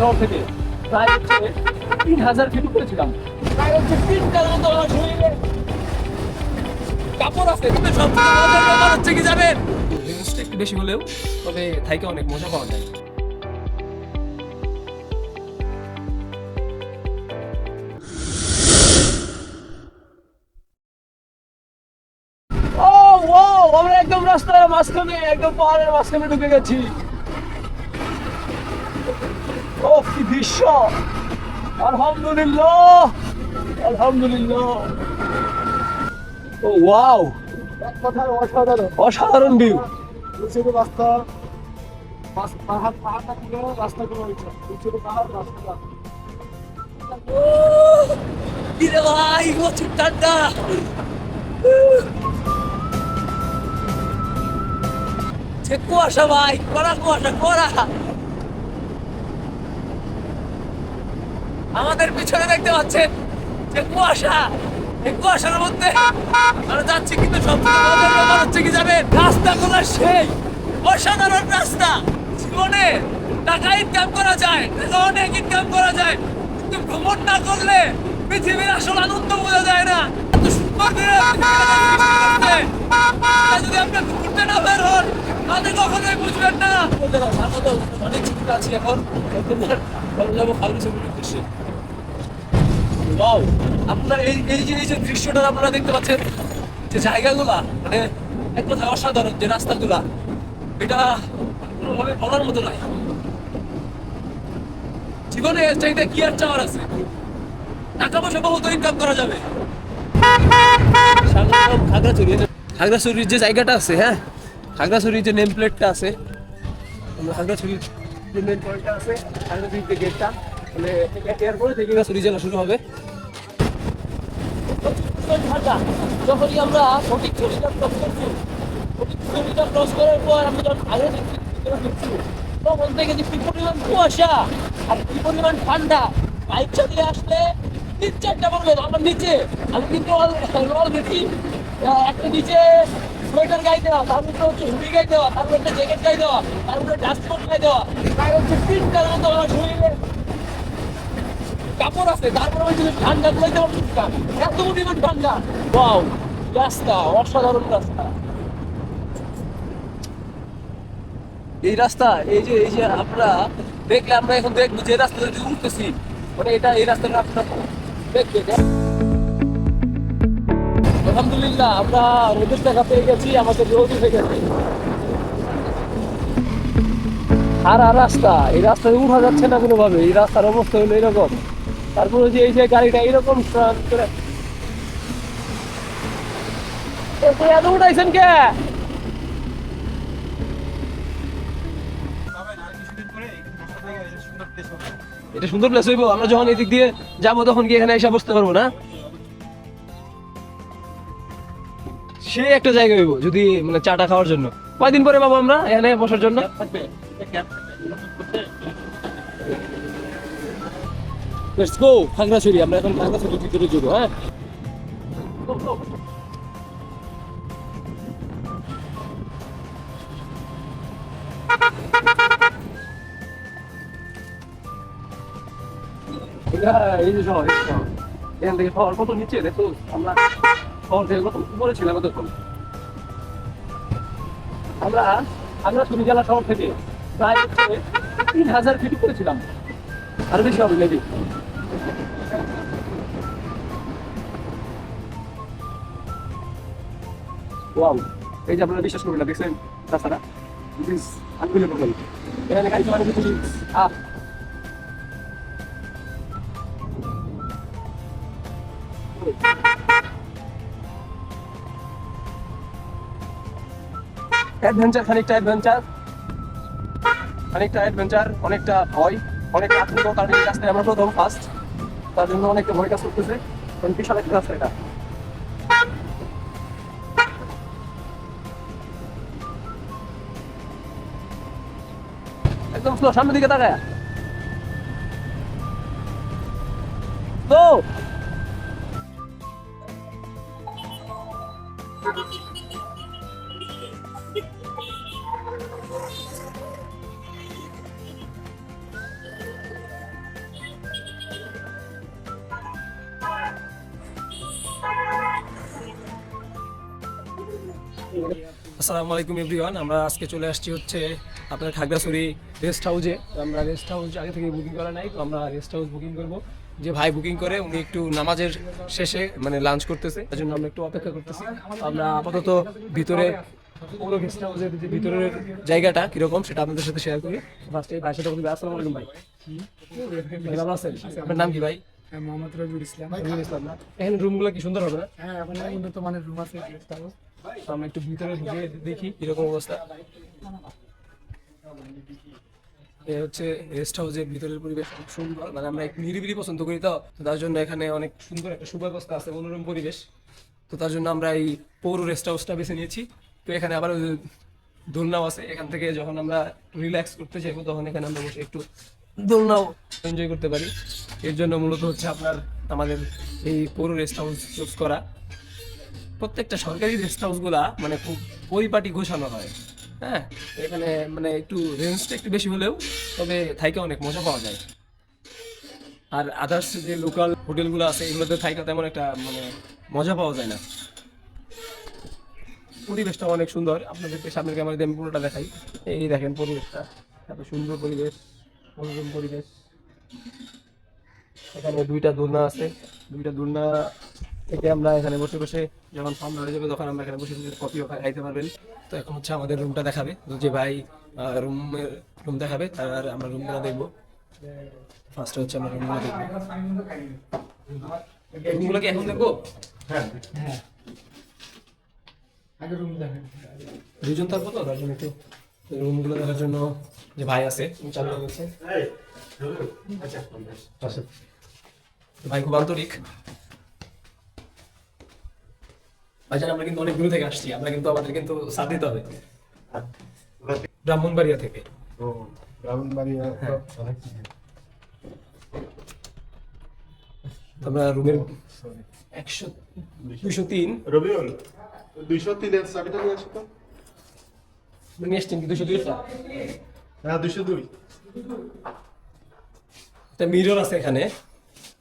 শহর থেকে প্রায় হচ্ছে তিন হাজার ফিট উপরে ছিলাম। প্রায় হচ্ছে তিনটার মতো আমার শরীরে কাপড় আছে কিন্তু সব মজার ব্যাপার হচ্ছে কি যাবেন রিস্কটা একটু বেশি হলেও তবে থাইকে অনেক মজা পাওয়া যায়। ও আমরা একদম রাস্তার মাঝখানে একদম পাহাড়ের মাঝখানে ঢুকে গেছি। ও দৃশ্য আলহামদুলিল্লাহ। আলহামদুলিল্লাহ। ও, ওয়াও। কথায় অসাধারণ অসাধারণ ভিউ রাস্তা পাহাড় নিচের পাহাড় রাস্তা ভাই কুয়াশা ভাই, কড়া কুয়াশা, কড়া। আমাদের পিছনে দেখতে পাচ্ছেন যে কুয়াশা। কুয়াশার মধ্যে আমরা যাচ্ছি কিন্তু সব থেকে মজার হচ্ছে কি যাবেন রাস্তাগুলো সেই অসাধারণ রাস্তা। জীবনে টাকা ইনকাম করা যায় অনেক ইনকাম করা যায়। কিন্তু ভ্রমণ না করলে পৃথিবীর আসল আনন্দ বোঝা যায় না। যদি আপনি ঘুরতে না বের হন, তাহলে কখনোই বুঝবেন না অনেক আছি এখন। যাব ছবির উদ্দেশ্যে। আপনার এই যে এই যে দৃশ্যটা আপনারা দেখতে পাচ্ছেন, যে জায়গাগুলা মানে এক কথায় অসাধারণ যে রাস্তাগুলা, এটা কোনোভাবে বলার মতো নয়। জীবনে চাইতে কি আর চাওয়ার আছে? টাকা পয়সা বহুত ইনকাম করা যাবে। খাগড়াছড়ি। খাগড়াছড়ির যে জায়গাটা আছে হ্যাঁ? খাগড়াছড়ির যে নেম প্লেটটা আছে মেন শুরু হবে। যখনই আমরা সঠিক ছবিটা ক্রস করার পর আমরা যখন আগে ঢুকছি, তখন থেকে যে কি পরিমাণ কুয়াশা আর কি পরিমাণ ঠান্ডা। বাইক চালিয়ে আসলে তিন চারটা পড়বে আমার নিচে, আমি কিন্তু একটা নিচে সোয়েটার গায়ে দেওয়া, তারপরে হচ্ছে হুডি গায়ে দেওয়া একটা জ্যাকেট গায়ে দেওয়া ডাস্টকোট গায়ে দেওয়া প্রায় হচ্ছে মতো আমার শরীরে কাপড় আছে, তারপরে ওই ঠান্ডা পারছি না এত পরিমাণ ঠান্ডা ওয়াও, রাস্তা, অসাধারণ রাস্তা। এই রাস্তা, এই যে এই যে আমরা দেখলে আমরা এখন দেখব যে রাস্তা দিয়ে উঠতেছি। মানে এটা, এই রাস্তাটা আপনারা দেখবে আলহামদুলিল্লাহ, আমরা রোদের টাকা পেয়ে গেছি, আমাদের রোদ উঠে গেছে। আর আর রাস্তা, এই রাস্তায় উঠা যাচ্ছে না কোনোভাবে, এই রাস্তার অবস্থা হলো এরকম। তারপরে যে, এই যে গাড়িটা, এরকম উঠাইছেন কে? এটা সুন্দর প্লেস হইব, আমরা যখন এদিক দিয়ে যাব তখন কি এখানে এসে বসতে পারব না? সে একটা জায়গা হইব, যদি মানে চাটা খাওয়ার জন্য। কয়দিন পরে পাবো আমরা এখানে বসার জন্য? লেটস গো খাগড়াছড়ি, আমরা এখন ভিতরে যাব হ্যাঁ? এই যে এই এখান থেকে শহর কত নিচে? দেখো, আমরা আমরা খাগড়াছড়ি জেলা শহর থেকে প্রায় তিন হাজার ফিট উপরে ছিলাম। আরও বেশি হবে মেবি ওয়াও এই যে আপনারা বিশ্বাস করবেন না, দেখছেন রাস্তাটা? আনবিলিভেবল এখানে গাড়ি চালানো কিছু আহ অ্যাডভেঞ্চার, খানিকটা অ্যাডভেঞ্চার খানিকটা অ্যাডভেঞ্চার, অনেকটা ভয়, অনেকটা আতঙ্ক আমরা প্রথম ফার্স্ট তার জন্য অনেকটা ভয় কাজ করতেছে। বিশাল একটা রাস্তা এটা একদম স্লো সামনের দিকে তাকায়। আসসালামু আলাইকুম এভরিওয়ান আমরা আজকে চলে আসছি হচ্ছে আপনার খাগড়াছড়ি রেস্ট হাউসে আমরা রেস্ট হাউস আগে থেকে বুকিং করা নাই তো আমরা রেস্ট হাউস বুকিং করব। যে ভাই বুকিং করে উনি একটু নামাজের শেষে মানে লাঞ্চ করতেছে তার জন্য আমরা একটু অপেক্ষা করতেছি। আমরা আপাতত ভিতরে পুরো গেস্ট হাউসের যে ভিতরের জায়গাটা কীরকম সেটা আপনাদের সাথে শেয়ার করি। ফার্স্টে ভাই সাথে বলবি। আসসালামু আলাইকুম ভাই। ভাই ভালো আছেন? আপনার নাম কি ভাই? হ্যাঁ মোহাম্মদ রবিউল ইসলাম। রবিউল ইসলাম এখানে রুমগুলো কি সুন্দর হবে? না হ্যাঁ এখন উন্নত মানের রুম আছে গেস্ট হাউস তো আমরা একটু ভিতরে ঢুকে দেখি কীরকম অবস্থা। এ হচ্ছে রেস্ট হাউসের ভিতরের পরিবেশ অনেক সুন্দর। মানে আমরা নিরিবিলি পছন্দ করি তো। তার জন্য এখানে অনেক সুন্দর একটা সুব্যবস্থা আছে, মনোরম পরিবেশ। তো তার জন্য আমরা এই পৌর রেস্ট হাউসটা বেছে নিয়েছি। তো এখানে আবার দোলনাও আছে। এখান থেকে যখন আমরা রিল্যাক্স করতে চাইব তখন এখানে আমরা বসে একটু দোলনাও এনজয় করতে পারি। এর জন্য মূলত হচ্ছে আপনার আমাদের এই পৌর রেস্ট হাউস চুজ করা। প্রত্যেকটা সরকারি রেস্ট হাউসগুলা মানে খুব পরিপাটি গোছানো হয়। হ্যাঁ? এখানে মানে একটু রেঞ্জটা একটু বেশি হলেও তবে থাইকে অনেক মজা পাওয়া যায়। আর আদার্স যে লোকাল হোটেলগুলো আছে, এগুলোতে থাইকা তেমন একটা মানে মজা পাওয়া যায় না। পরিবেশটা অনেক সুন্দর। আপনাদেরকে সামনের ক্যামেরা দিয়ে আমি পুরোটা দেখাই। এই দেখেন পরিবেশটা। এত সুন্দর পরিবেশ, মনোরম পরিবেশ। এখানে দুইটা দোলনা আছে। দুইটা দোলনা থেকে আমরা এখানে বসে বসে যখন সামনে হয়ে যাবে তখন আমরা এখানে বসে বসে কফিও খাইতে পারবেন। তো এখন হচ্ছে আমাদের রুমটা দেখাবে। যে ভাই রুমের রুম দেখাবে তার আমরা রুমগুলো দেখব। ফার্স্টে হচ্ছে আমরা রুমগুলো দেখব। রুমগুলো কি এখন দেখব? হ্যাঁ আগে রুম দেখেন দুজন থাকব তো জন্য একটু রুমগুলো দেখার জন্য যে ভাই আছে চালু আচ্ছা ভাই খুব আন্তরিক। ভাইজান আমরা কিন্তু অনেক দূর থেকে আসছি আমরা কিন্তু আমাদের কিন্তু সাথ দিতে হবে। ব্রাহ্মণবাড়িয়া থেকে। ও ব্রাহ্মণবাড়িয়া অনেক আমরা রুমের একশো দুশো তিন। রবিউল দুইশো তিনের চাবিটা নিয়ে আসো তো। নিয়ে এসছেন কি দুশো দুইটা হ্যাঁ দুইশো দুই। একটা মিরর আছে এখানে।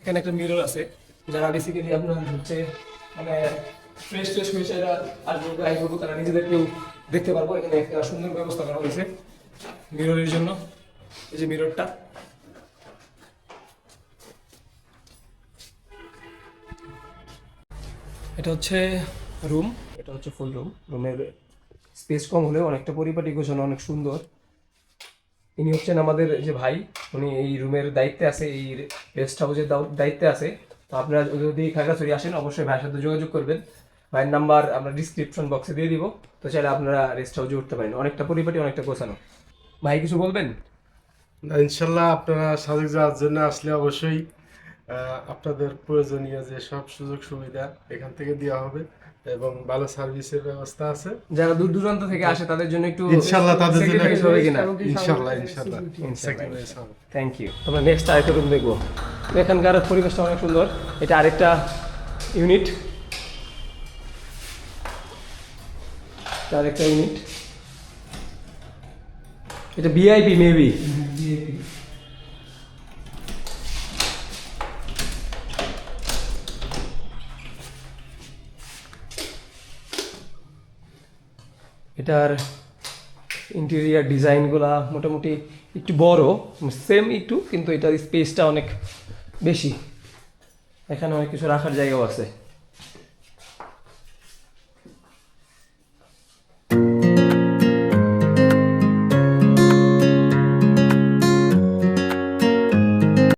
এখানে একটা মিরর আছে যারা বেসিক্যালি আপনার হচ্ছে মানে ফ্রেশ ফ্রেশ হয়েছে যারা আসব গায়ে করব তারা নিজেদেরকেও দেখতে পারব। এখানে একটা সুন্দর ব্যবস্থা করা হয়েছে মিররের জন্য। এই যে মিররটা এটা হচ্ছে রুম এটা হচ্ছে ফুল রুম রুমের স্পেস কম হলেও অনেকটা পরিপাটি গোছানো অনেক সুন্দর। ইনি হচ্ছেন আমাদের যে ভাই। উনি এই রুমের দায়িত্বে আছে, এই রেস্ট হাউসের দায়িত্বে আছে। তো আপনারা যদি খাগড়াছড়ি আসেন, অবশ্যই ভাইয়ের সাথে যোগাযোগ করবেন। ভাইয়ের নাম্বার আমরা ডিসক্রিপশন বক্সে দিয়ে দিব। তো চাইলে আপনারা রেস্ট হাউসে উঠতে পারেন। অনেকটা পরিপাটি অনেকটা গোছানো। ভাই কিছু বলবেন? না, ইনশাল্লাহ আপনারা সাজেক যাওয়ার জন্য আসলে অবশ্যই আপনাদের প্রয়োজনীয় যে সব সুযোগ সুবিধা এখান থেকে দেওয়া হবে এবং ভালো সার্ভিসের ব্যবস্থা আছে। যারা দূর দূরান্ত থেকে আসে তাদের জন্য একটু ইনশাল্লাহ তাদের জন্য হবে কিনা? ইনশাল্লাহ ইনশাল্লাহ। Sacrifice হবে। থ্যাংক ইউ আমরা নেক্সট আরেকটা রুম দেখব। এখানকার পরিবেশটা অনেক সুন্দর। এটা আরেকটা ইউনিট আরেকটা ইউনিট এটা ভিআইপি মেবি এটার ইন্টেরিয়ার ডিজাইনগুলা মোটামুটি একটু বড় সেম একটু, কিন্তু এটার স্পেসটা অনেক বেশি। এখানে অনেক কিছু রাখার জায়গাও আছে।